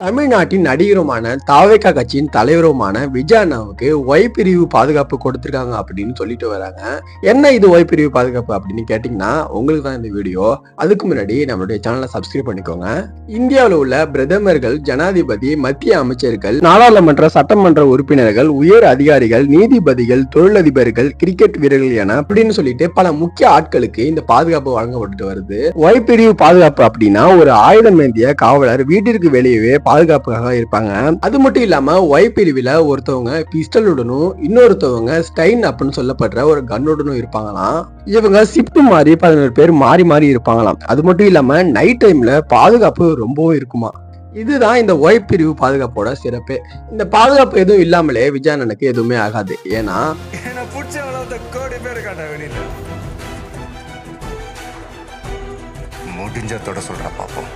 தமிழ்நாட்டின் நடிகருமான தாவேகா கட்சியின் தலைவருமான விஜய் அண்ணாவுக்கு ஒய் பிரிவு பாதுகாப்பு கொடுத்துருக்காங்க அப்படின்னு சொல்லிட்டு வராங்க. என்ன இது ஒய் பிரிவு பாதுகாப்பு அப்படின்னு கேட்டிங்கன்னா உங்களுக்கு தான் இந்த வீடியோ. அதுக்கு முன்னாடி நம்மளுடைய சேனலை சப்ஸ்கிரைப் பண்ணிக்கோங்க. இந்தியாவில் உள்ள பிரதமர்கள் ஜனாதிபதி மத்திய அமைச்சர்கள் நாடாளுமன்ற சட்டமன்ற உறுப்பினர்கள் உயர் அதிகாரிகள் நீதிபதிகள் தொழிலதிபர்கள் கிரிக்கெட் வீரர்கள் என அப்படின்னு சொல்லிட்டு பல முக்கிய ஆட்களுக்கு இந்த பாதுகாப்பு வழங்கப்பட்டு வருது. ஒய் பிரிவு பாதுகாப்பு அப்படின்னா ஒரு ஆயுதம் ஏந்திய காவலர் வீட்டிற்கு வெளியவே பாதுகாப்புக்காக இருப்பாங்க. அது மட்டும் இல்லாம ஒய் பிரிவில் ஒருத்தவங்க பிஸ்டலுடனும் இன்னொருத்தவங்க ஸ்டைன் அப்படின்னு சொல்லப்படுற ஒரு கன்னுடனும் இருப்பாங்களாம். இவங்க ஷிஃப்ட் மாதிரி பதினோரு பேர் மாறி மாறி இருப்பாங்களாம். அது மட்டும் இல்லாம நைட் டைம்ல பாதுகாப்பு ரொம்பவும் இருக்குமா இதுதான் இந்த ஒய் பிரிவு பாதுகாப்போட சிறப்பு. இந்த பாதுகாப்பு எதுவும் இல்லாமலே விஜயானனுக்கு எதுவுமே ஆகாது. ஏன்னா முடிஞ்ச தொட சொல்ற பாப்போம்.